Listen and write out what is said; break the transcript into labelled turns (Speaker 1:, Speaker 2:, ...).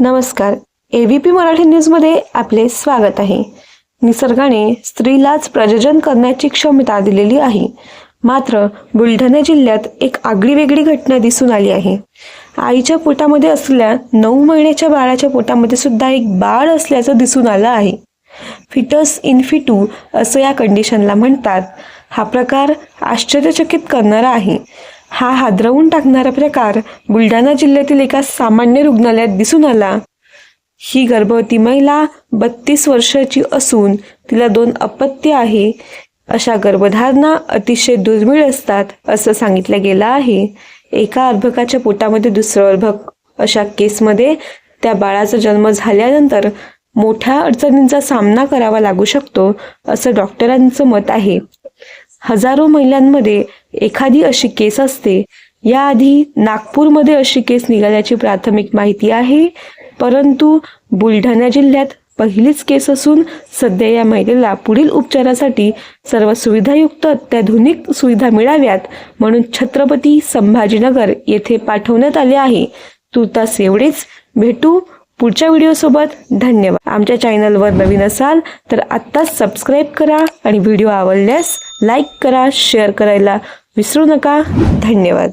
Speaker 1: नमस्कार. एबीपी मराठी न्यूजमध्ये आपले स्वागत आहे. निसर्गाने स्त्रीलाच प्रजनन करण्याची क्षमता दिलेली आहे. मात्र बुलढाणा जिल्ह्यात एक आगळीवेगळी घटना दिसून आली आहे. आईच्या पोटामध्ये असलेल्या नऊ महिन्याच्या बाळाच्या पोटामध्ये सुद्धा एक बाळ असल्याचं दिसून आलं आहे. फिटस इन्फिटू असं या कंडिशनला म्हणतात. हा प्रकार आश्चर्यचकित करणारा आहे. हा हादरवून टाकणारा प्रकार बुलढाणा जिल्ह्यातील एका सामान्य रुग्णालयात दिसून आला. ही गर्भवती महिला बत्तीस वर्षाची असून तिला दोन अपत्य आहे. अशा गर्भधारणा अतिशय दुर्मिळ असतात असं सांगितलं गेलं आहे. एका अर्भकाच्या पोटामध्ये दुसरं अर्भक. अशा केसमध्ये त्या बाळाचा जन्म झाल्यानंतर मोठ्या अडचणींचा सामना करावा लागू शकतो असं डॉक्टरांचं मत आहे. हजारो महिलांमध्ये एखादी अशी केस असते याआधी नागपूरमध्ये अशी केस निघाल्याची प्राथमिक माहिती आहे. परंतु बुलढाणा जिल्ह्यात पहिलीच केस असून सध्या या महिलेला पुढील उपचारासाठी सर्व सुविधायुक्त अत्याधुनिक सुविधा मिळाव्यात म्हणून छत्रपती संभाजीनगर येथे पाठवण्यात आले आहे. तुर्तास एवढेच. भेटू पुढच्या व्हिडिओसोबत धन्यवाद. आमच्या चॅनलवर नवीन असाल तर आत्ताच सबस्क्राईब करा आणि व्हिडिओ आवडल्यास लाईक करा शेअर करायला विसरू नका. धन्यवाद.